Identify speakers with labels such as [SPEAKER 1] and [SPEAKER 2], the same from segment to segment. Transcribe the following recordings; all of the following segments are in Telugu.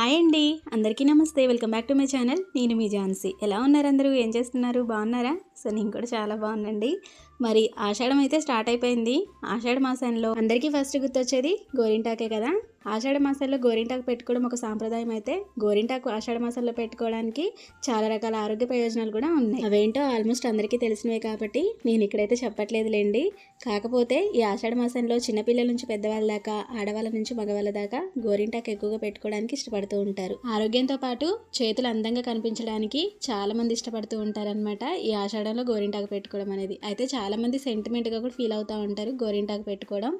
[SPEAKER 1] హాయ్ అండి. అందరికీ నమస్తే. Welcome back to my channel. నేను మీ ఝాన్సీ. ఎలా ఉన్నారు అందరూ? ఏం చేస్తున్నారు? బాగున్నారా? సో నేను కూడా చాలా బాగుందండి మరి ఆషాఢం అయితే స్టార్ట్ అయిపోయింది. ఆషాఢ మాసంలో అందరికీ ఫస్ట్ గుర్తొచ్చేది గోరింటాకే కదా. ఆషాఢ మాసంలో గోరింటాకు పెట్టుకోవడం ఒక సాంప్రదాయం అయితే. గోరింటాకు ఆషాఢ మాసంలో పెట్టుకోవడానికి చాలా రకాల ఆరోగ్య ప్రయోజనాలు కూడా ఉన్నాయి. అవేంటో ఆల్మోస్ట్ అందరికీ తెలిసినవే కాబట్టి నేను ఇక్కడైతే చెప్పట్లేదులేండి. కాకపోతే ఈ ఆషాఢ మాసంలో చిన్నపిల్లల నుంచి పెద్దవాళ్ళ దాకా ఆడవాళ్ళ నుంచి మగవాళ్ళ దాకా గోరింటాకు ఎక్కువగా పెట్టుకోవడానికి ఇష్టపడుతూ ఉంటారు. ఆరోగ్యంతో పాటు చేతులు అందంగా కనిపించడానికి చాలా మంది ఇష్టపడుతూ ఉంటారనమాట ఈ ఆషాఢంలో గోరింటాకు పెట్టుకోవడం అనేది. అయితే చాలా మంది సెంటిమెంట్గా కూడా ఫీల్ అవుతూ ఉంటారు గోరింటాకు పెట్టుకోవడం.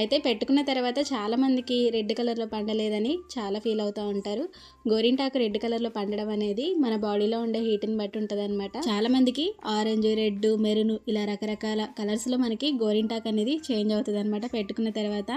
[SPEAKER 1] అయితే పెట్టుకున్న తర్వాత చాలామందికి రెడ్ కలర్లో పండలేదని చాలా ఫీల్ అవుతూ ఉంటారు. గోరింటాకు రెడ్ కలర్లో పండడం అనేది మన బాడీలో ఉండే హీట్ని బట్టి ఉంటుంది అనమాట చాలామందికి ఆరెంజ్ రెడ్ మెరూన్ ఇలా రకరకాల కలర్స్లో మనకి గోరింటాకు అనేది చేంజ్ అవుతుంది అనమాట పెట్టుకున్న తర్వాత.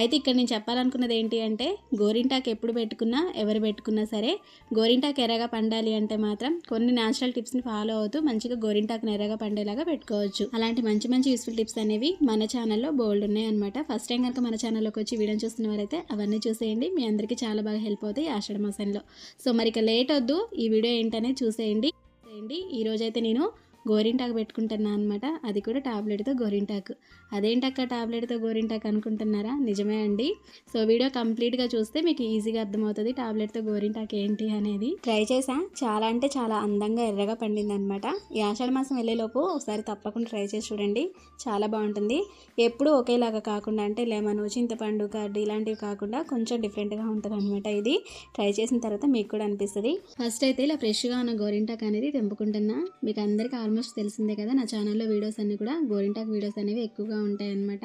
[SPEAKER 1] అయితే ఇక్కడ నేను చెప్పాలనుకున్నది ఏంటి అంటే గోరింటాకు ఎప్పుడు పెట్టుకున్నా ఎవరు పెట్టుకున్నా సరే గోరింటాకు ఎర్రగా పండాలి అంటే మాత్రం కొన్ని న్యాచురల్ టిప్స్ని ఫాలో అవుతూ మంచిగా గోరింటాకుని ఎర్రగా పండేలాగా పెట్టుకోవచ్చు. అలాంటి మంచి మంచి యూస్ఫుల్ టిప్స్ అనేవి మన ఛానల్లో బోల్డ్ ఉన్నాయి అనమాట ఫస్ట్ టైం కనుక మన ఛానల్లోకి వచ్చి వీడియో చూస్తున్న వారైతే అవన్నీ చూసేయండి. మీ అందరికీ చాలా బాగా హెల్ప్ అవుతాయి ఆషాఢ మాసంలో. సో మరి ఇక లేట్ వద్దు. ఈ వీడియో ఏంటనేది చూసేయండి చూసేయండి. ఈ రోజైతే నేను గోరింటాకు పెట్టుకుంటున్నా అనమాట అది కూడా టాబ్లెట్తో గోరింటాకు. అదేంటక్క టాబ్లెట్తో గోరింటాకు అనుకుంటున్నారా? నిజమే అండి. సో వీడియో కంప్లీట్గా చూస్తే మీకు ఈజీగా అర్థమవుతుంది టాబ్లెట్తో గోరింటాకు ఏంటి అనేది. ట్రై చేసా. చాలా అంటే చాలా అందంగా ఎర్రగా పండింది అనమాట ఈ మాసం వెళ్ళేలోపు ఒకసారి తప్పకుండా ట్రై చేసి చూడండి. చాలా బాగుంటుంది. ఎప్పుడూ ఒకేలాగా కాకుండా అంటే లెమన్ చింతపండు కడ్డీ ఇలాంటివి కాకుండా కొంచెం డిఫరెంట్గా ఉంటుంది అనమాట ఇది. ట్రై చేసిన తర్వాత మీకు కూడా అనిపిస్తుంది. ఫస్ట్ అయితే ఇలా ఫ్రెష్గా ఉన్న గోరింటాకు అనేది తెంపుకుంటున్నా. మీకు అందరికీ ఆల్మోస్ట్ తెలిసిందే కదా నా ఛానల్లో వీడియోస్ అన్ని కూడా గోరింటాకు వీడియోస్ అనేవి ఎక్కువగా ఉంటాయి అన్నమాట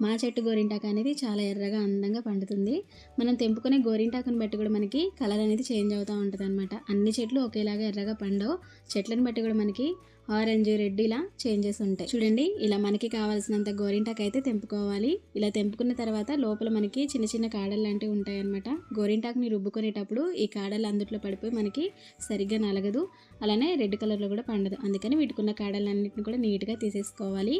[SPEAKER 1] మా చెట్టు గోరింటాకు అనేది చాలా ఎర్రగా అందంగా పండుతుంది. మనం తెంపుకునే గోరింటాకుని బట్టి కూడా మనకి కలర్ అనేది చేంజ్ అవుతూ ఉంటుంది అన్ని చెట్లు ఒకేలాగా ఎర్రగా పండవు. చెట్లను బట్టి కూడా మనకి ఆరెంజ్ రెడ్ ఇలా చేంజెస్ ఉంటాయి. చూడండి ఇలా మనకి కావాల్సినంత గోరింటాకు అయితే తెంపుకోవాలి. ఇలా తెంపుకున్న తర్వాత లోపల మనకి చిన్న చిన్న కాడలు లాంటివి ఉంటాయి అనమాట గోరింటాకుని రుబ్బుకునేటప్పుడు ఈ కాడలు అందుట్లో పడిపోయి మనకి సరిగ్గా నలగదు. అలానే రెడ్ కలర్లో కూడా పండదు. అందుకని వీటికున్న కాడలన్నింటిని కూడా నీట్గా తీసేసుకోవాలి.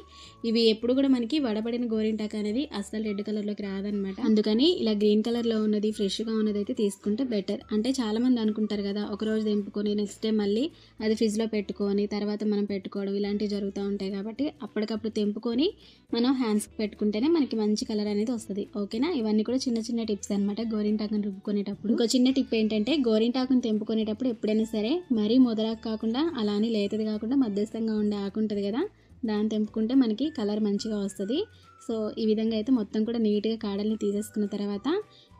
[SPEAKER 1] ఇవి ఎప్పుడు కూడా మనకి వడబడిన గోరింటాకు అనేది అస్సలు రెడ్ కలర్లోకి రాదనమాట అందుకని ఇలా గ్రీన్ కలర్లో ఉన్నది ఫ్రెష్గా ఉన్నది అయితే తీసుకుంటే బెటర్. అంటే చాలామంది అనుకుంటారు కదా ఒక రోజు తెంపుకొని నెక్స్ట్ డే మళ్ళీ అది ఫ్రిడ్జ్లో పెట్టుకొని తర్వాత మనం పెట్టుకోవడం ఇలాంటివి జరుగుతూ ఉంటాయి కాబట్టి అప్పటికప్పుడు తెంపుకొని మనం హ్యాండ్స్కి పెట్టుకుంటేనే మనకి మంచి కలర్ అనేది వస్తుంది. ఓకేనా ఇవన్నీ కూడా చిన్న చిన్న టిప్స్ అనమాట గోరింటాకుని రుబ్బుకునేటప్పుడు. ఒక చిన్న టిప్ ఏంటంటే గోరింటాకును తెంపుకునేటప్పుడు ఎప్పుడైనా సరే మరీ మొదలాకు కాకుండా అలా అని లేతది కాకుండా మధ్యస్థంగా ఉండే ఆకు ఉంటుంది కదా దాన్ని తెంపుకుంటే మనకి కలర్ మంచిగా వస్తుంది. సో ఈ విధంగా అయితే మొత్తం కూడా నీట్గా కాడల్ని తీసేసుకున్న తర్వాత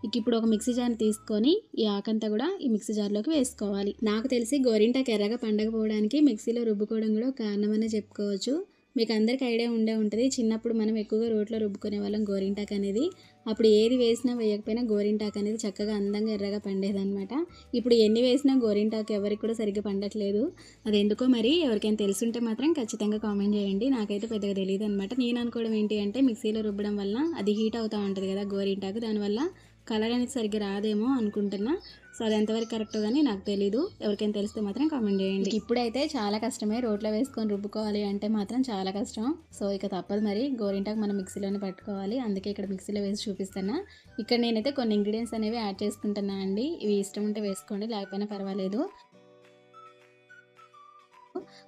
[SPEAKER 1] ఇక ఇప్పుడు ఒక మిక్సీ జార్ని తీసుకొని ఈ ఆకంతా కూడా ఈ మిక్సీ జార్లోకి వేసుకోవాలి. నాకు తెలిసి గోరింటాకు ఎర్రగా పండకపోవడానికి మిక్సీలో రుబ్బుకోవడం కూడా ఒక కారణమనే చెప్పుకోవచ్చు. మీకు అందరికి ఐడియా ఉండే ఉంటుంది. చిన్నప్పుడు మనం ఎక్కువగా రోట్లో రుబ్బుకునే వాళ్ళం గోరింటాకు అనేది. అప్పుడు ఏది వేసినా వేయకపోయినా గోరింటాకు అనేది చక్కగా అందంగా ఎర్రగా పండేదన్నమాట. ఇప్పుడు ఎన్ని వేసినా గోరింటాకు ఎవరికి కూడా సరిగ్గా పండట్లేదు. అది ఎందుకో మరి ఎవరికైనా తెలుసుంటే మాత్రం ఖచ్చితంగా కామెంట్ చేయండి. నాకైతే పెద్దగా తెలియదు అనమాట నేను అనుకోవడం ఏంటి అంటే మిక్సీలో రుబ్బడం వల్ల అది హీట్ అవుతూ ఉంటుంది కదా గోరింటాకు. దానివల్ల కలర్ అనేది సరిగ్గా రాదేమో అనుకుంటున్నా. సో అది ఎంతవరకు కరెక్ట్ కానీ నాకు తెలీదు. ఎవరికైనా తెలిస్తే మాత్రం కామెంట్ చేయండి. ఇప్పుడైతే చాలా కష్టమే రోట్లో వేసుకొని రుబ్బుకోవాలి అంటే మాత్రం చాలా కష్టం. సో ఇక తప్పదు మరి. గోరింటాకు మనం మిక్సీలోనే పట్టుకోవాలి. అందుకే ఇక్కడ మిక్సీలో వేసి చూపిస్తున్నా. ఇక్కడ నేనైతే కొన్ని ఇంగ్రీడియంట్స్ అనేవి యాడ్ చేసుకుంటున్నా అండి. ఇవి ఇష్టం ఉంటే వేసుకోండి లేకపోయినా పర్వాలేదు.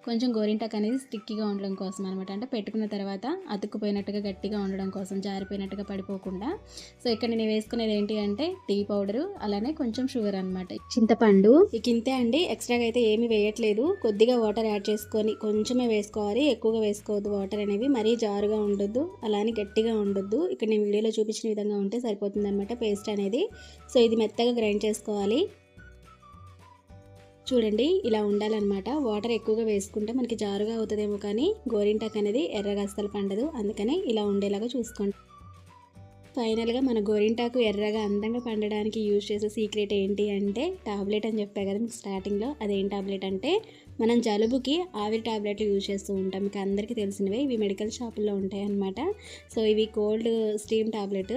[SPEAKER 1] కొంచెం గోరింటాకు అనేది స్టిక్కీగా ఉండడం కోసం అనమాట అంటే పెట్టుకున్న తర్వాత అతుక్కుపోయినట్టుగా గట్టిగా ఉండడం కోసం జారిపోయినట్టుగా పడిపోకుండా. సో ఇక్కడ నేను వేసుకునేది ఏంటి అంటే టీ పౌడరు అలానే కొంచెం షుగర్ అనమాట చింతపండు. ఇక ఇంతే అండి. ఎక్స్ట్రాగా అయితే ఏమీ వేయట్లేదు. కొద్దిగా వాటర్ యాడ్ చేసుకొని కొంచెమే వేసుకోవాలి. ఎక్కువగా వేసుకోవద్దు వాటర్ అనేవి. మరీ జారుగా ఉండొద్దు అలానే గట్టిగా ఉండొద్దు. ఇక్కడ నేను వీడియోలో చూపించిన విధంగా ఉంటే సరిపోతుంది అనమాట పేస్ట్ అనేది. సో ఇది మెత్తగా గ్రైండ్ చేసుకోవాలి. చూడండి ఇలా ఉండాలన్నమాట. వాటర్ ఎక్కువగా వేసుకుంటే మనకి జారుగా అవుతుందేమో కానీ గోరింటాక్ అనేది ఎర్రగా అస్సలు పండదు. అందుకనే ఇలా ఉండేలాగా చూసుకోండి. ఫైనల్గా మన గోరింటాకు ఎర్రగా అందంగా పండడానికి యూజ్ చేసే సీక్రెట్ ఏంటి అంటే టాబ్లెట్ అని చెప్పా కదా మీకు స్టార్టింగ్లో. అదేం టాబ్లెట్ అంటే మనం జలుబుకి ఆవిరి టాబ్లెట్లు యూజ్ చేస్తూ ఉంటాం. మీకు అందరికీ తెలిసినవే ఇవి మెడికల్ షాపుల్లో ఉంటాయి అన్నమాట సో ఇవి కోల్డ్ స్టీమ్ టాబ్లెట్.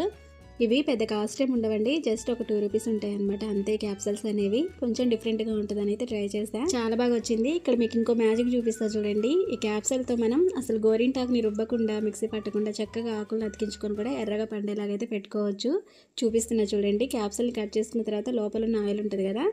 [SPEAKER 1] ఇవి పెద్ద కాస్ట్ ఏమి ఉండవండి. జస్ట్ ఒక టూ రూపీస్ ఉంటాయి అనమాట అంతే క్యాప్సల్స్ అనేవి. కొంచెం డిఫరెంట్గా ఉంటుందని అయితే ట్రై చేస్తా చాలా బాగా వచ్చింది. ఇక్కడ మీకు ఇంకో మ్యాజిక్ చూపిస్తా చూడండి. ఈ క్యాప్సల్తో మనం అసలు గోరింటాకుని రుబ్బకుండా మిక్సీ పట్టకుండా చక్కగా ఆకులను అతికించుకొని కూడా ఎర్రగా పండేలాగా అయితే పెట్టుకోవచ్చు. చూపిస్తున్నా చూడండి. క్యాప్సల్ కట్ చేసుకున్న తర్వాత లోపల ఉన్న ఆయిల్ ఉంటుంది కదా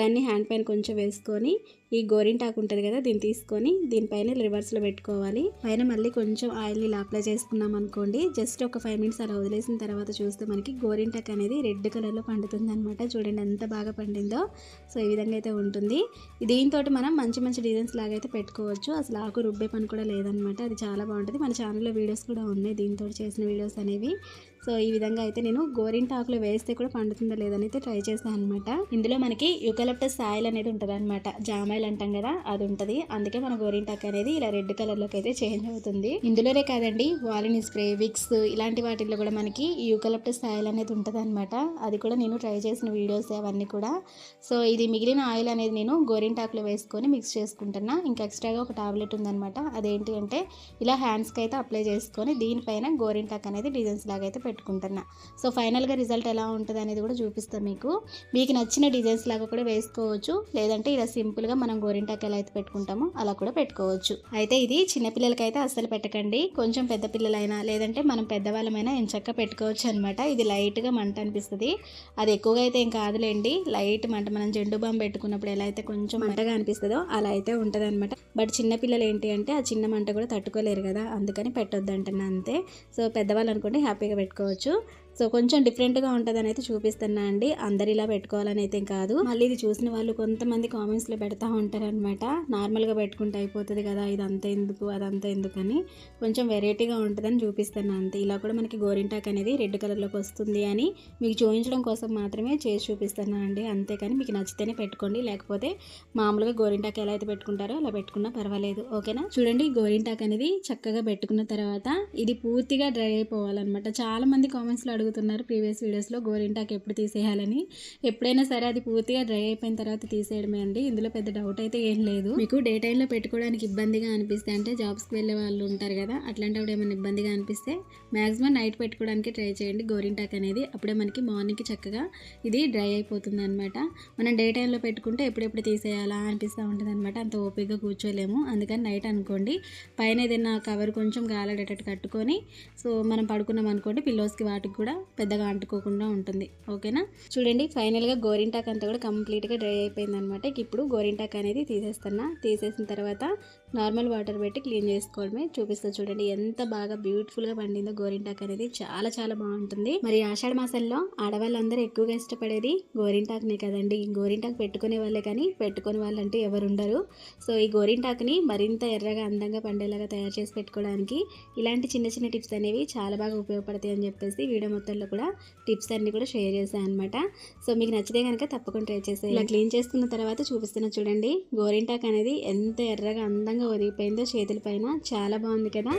[SPEAKER 1] దాన్ని హ్యాండ్ పైన కొంచెం వేసుకొని ఈ గోరింటాకు ఉంటుంది కదా దీన్ని తీసుకొని దీనిపైన రివర్స్లో పెట్టుకోవాలి. పైన మళ్ళీ కొంచెం ఆయిల్ని ఇలా అప్లై చేసుకున్నాం అనుకోండి జస్ట్ ఒక ఫైవ్ మినిట్స్ అలా వదిలేసిన తర్వాత చూస్తే మనకి గోరింటాకు అనేది రెడ్ కలర్లో పండుతుంది అనమాట చూడండి ఎంత బాగా పండిందో. సో ఈ విధంగా అయితే ఉంటుంది. దీంతో మనం మంచి మంచి డిజైన్స్ లాగా అయితే పెట్టుకోవచ్చు. అసలు ఆకు రుబ్బే పని కూడా లేదనమాట అది చాలా బాగుంటుంది. మన ఛానల్లో వీడియోస్ కూడా ఉన్నాయి దీంతో చేసిన వీడియోస్ అనేవి. సో ఈ విధంగా అయితే నేను గోరింటాకులు వేస్తే కూడా పండుతుందా లేదని అయితే ట్రై చేశాను అనమాట ఇందులో మనకి యుకలప్టస్ ఆయిల్ అనేది ఉంటుంది అనమాట జామాయిల్ అంటాం కదా అది ఉంటుంది. అందుకే మన గోరింటాకు అనేది ఇలా రెడ్ కలర్లోకి అయితే చేంజ్ అవుతుంది. ఇందులోనే కాదండి వాలిని స్ప్రే విక్స్ ఇలాంటి వాటిల్లో కూడా మనకి యూకలప్టస్ సాయిల్ అనేది ఉంటుంది అనమాట అది కూడా నేను ట్రై చేసిన వీడియోస్ అవన్నీ కూడా. సో ఇది మిగిలిన ఆయిల్ అనేది నేను గోరింటాకులో వేసుకొని మిక్స్ చేసుకుంటున్నా. ఇంకా ఎక్స్ట్రాగా ఒక టాబ్లెట్ ఉందనమాట అదేంటి అంటే ఇలా హ్యాండ్స్కి అయితే అప్లై చేసుకొని దీనిపైన గోరింటాక్ అనేది డిజైన్స్ లాగా అయితే పెట్టుకుంటున్నా. సో ఫైనల్గా రిజల్ట్ ఎలా ఉంటుంది అనేది కూడా చూపిస్తాను మీకు. మీకు నచ్చిన డిజైన్స్ లాగా కూడా వేసుకోవచ్చు. లేదంటే ఇలా సింపుల్గా మనం గోరింటాకు ఎలా అయితే పెట్టుకుంటామో అలా కూడా పెట్టుకోవచ్చు. అయితే ఇది చిన్నపిల్లలకైతే అస్సలు పెట్టకండి. కొంచెం పెద్ద పిల్లలైనా లేదంటే మనం పెద్దవాళ్ళమైనా ఎంచక్క పెట్టుకోవచ్చు అనమాట ఇది లైట్గా మంట అనిపిస్తుంది. అది ఎక్కువగా అయితే ఏం కాదులేండి. లైట్ మంట మనం జెండు బాంబు పెట్టుకున్నప్పుడు ఎలా అయితే కొంచెం మంటగా అనిపిస్తుందో అలా అయితే ఉంటుంది అనమాట బట్ చిన్నపిల్లలు ఏంటి అంటే ఆ చిన్న మంట కూడా తట్టుకోలేరు కదా. అందుకని పెట్టొద్దు అంటున్నా అంతే. సో పెద్దవాళ్ళు అనుకుంటే హ్యాపీగా పెట్టుకోవచ్చు. ఈరోజు సో కొంచెం డిఫరెంట్గా ఉంటుందని అయితే చూపిస్తున్నా అండి. అందరు ఇలా పెట్టుకోవాలని అయితే కాదు. మళ్ళీ ఇది చూసిన వాళ్ళు కొంతమంది కామెంట్స్లో పెడతా ఉంటారనమాట. నార్మల్గా పెట్టుకుంటే అయిపోతుంది కదా ఇది అంత ఎందుకు అదంతా ఎందుకని. కొంచెం వెరైటీగా ఉంటుందని చూపిస్తాను అంతే. ఇలా కూడా మనకి గోరింటాక్ అనేది రెడ్ కలర్లోకి వస్తుంది అని మీకు చూపించడం కోసం మాత్రమే చేసి చూపిస్తాను అండి. అంతేకాని మీకు నచ్చితేనే పెట్టుకోండి. లేకపోతే మామూలుగా గోరింటాక్ ఎలా అయితే పెట్టుకుంటారో అలా పెట్టుకున్నా పర్వాలేదు. ఓకేనా? చూడండి గోరింటాక్ అనేది చక్కగా పెట్టుకున్న తర్వాత ఇది పూర్తిగా డ్రై అయిపోవాలన్నమాట. చాలా మంది కామెంట్స్లో అడుగు అడుగుతున్నారు ప్రీవియస్ వీడియోస్లో. గోరింటాకు ఎప్పుడు తీసేయాలని. ఎప్పుడైనా సరే అది పూర్తిగా డ్రై అయిపోయిన తర్వాత తీసేయడమే అండి. ఇందులో పెద్ద డౌట్ అయితే ఏం లేదు. మీకు డే టైంలో పెట్టుకోవడానికి ఇబ్బందిగా అనిపిస్తే అంటే జాబ్స్కి వెళ్ళే వాళ్ళు ఉంటారు కదా అట్లాంటప్పుడు ఏమైనా ఇబ్బందిగా అనిపిస్తే మ్యాక్సిమం నైట్ పెట్టుకోవడానికి ట్రై చేయండి గోరింటాక్ అనేది. అప్పుడే మనకి మార్నింగ్కి చక్కగా ఇది డ్రై అయిపోతుంది అనమాట మనం డే టైంలో పెట్టుకుంటే ఎప్పుడెప్పుడు తీసేయాలా అనిపిస్తూ ఉంటుంది అనమాట అంత ఓపికగా కూర్చోలేము. అందుకని నైట్ అనుకోండి. పైన ఏదైనా కవర్ కొంచెం గాలాడేటట్టు కట్టుకొని సో మనం పడుకున్నాం అనుకోండి పిల్లోస్కి వాటికి కూడా పెద్దగా అంటుకోకుండా ఉంటుంది. ఓకేనా? చూడండి ఫైనల్గా గోరింటాక్ అంతా కూడా కంప్లీట్గా డ్రై అయిపోయింది అనమాట ఇప్పుడు గోరింటాక్ అనేది తీసేస్తున్నా. తీసేసిన తర్వాత నార్మల్ వాటర్ పెట్టి క్లీన్ చేసుకోవడమే చూపిస్తా చూడండి. ఎంత బాగా బ్యూటిఫుల్గా పండిందో గోరింటాకు అనేది. చాలా చాలా బాగుంటుంది. మరి ఆషాఢ మాసంలో ఆడవాళ్ళందరూ ఎక్కువగా ఇష్టపడేది గోరింటాకునే కదండి. గోరింటాకు పెట్టుకునే వాళ్ళే కానీ పెట్టుకునే వాళ్ళంటే ఎవరు ఉండరు సో ఈ గోరింటాకుని మరింత ఎర్రగా అందంగా పండేలాగా తయారు చేసి పెట్టుకోవడానికి ఇలాంటి చిన్న చిన్న టిప్స్ అనేవి చాలా బాగా ఉపయోగపడతాయి అని చెప్పేసి వీడియో మొత్తంలో కూడా టిప్స్ అన్నీ కూడా షేర్ చేశాను అనమాట సో మీకు నచ్చితే కనుక తప్పకుండా ట్రై చేసే ఇలా క్లీన్ చేసుకున్న తర్వాత చూపిస్తున్నా చూడండి. గోరింటాక్ అనేది ఎంత ఎర్రగా అందంగా ఒదిగిపోయిందో. చేతుల పైన చాలా బాగుంది కదా?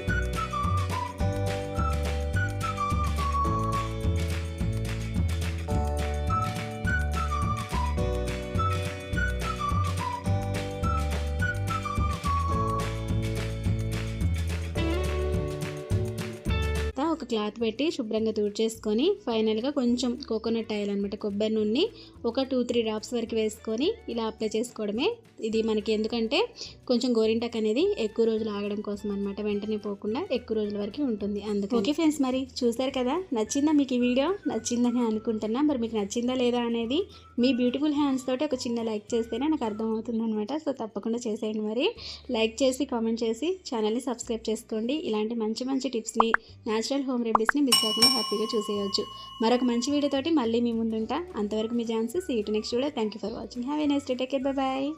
[SPEAKER 1] క్లాత్ పెట్టి శుభ్రంగా తుడిచేసుకొని ఫైనల్గా కొంచెం కోకోనట్ ఆయిల్ అనమాట కొబ్బరి నూనె ఒక టూ త్రీ డ్రాప్స్ వరకు వేసుకొని ఇలా అప్లై చేసుకోవడమే. ఇది మనకి ఎందుకంటే కొంచెం గోరింటాక్ అనేది ఎక్కువ రోజులు ఆగడం కోసం అనమాట వెంటనే పోకుండా ఎక్కువ రోజుల వరకు ఉంటుంది. అందుకే ఓకే ఫ్రెండ్స్ మరి చూసారు కదా నచ్చిందా మీకు ఈ వీడియో? నచ్చిందని అనుకుంటున్నా మరి మీకు నచ్చిందా లేదా అనేది మీ బ్యూటిఫుల్ హ్యాండ్స్ తోటి ఒక చిన్న లైక్ చేస్తేనే నాకు అర్థమవుతుంది అనమాట సో తప్పకుండా చేసేయండి మరి. లైక్ చేసి కామెంట్ చేసి ఛానల్ని సబ్స్క్రైబ్ చేసుకోండి. ఇలాంటి మంచి మంచి టిప్స్ని న్యాచురల్ హోమ్ రెమెడీస్ని మిస్ కాకుండా హ్యాపీగా చూసేయవచ్చు మరొక మంచి వీడియోతోటి మళ్ళీ మీ ముందుంటా. అంతవరకు మీ ఛాన్సెస్ seat next video. Thank you for watching have a next day take bye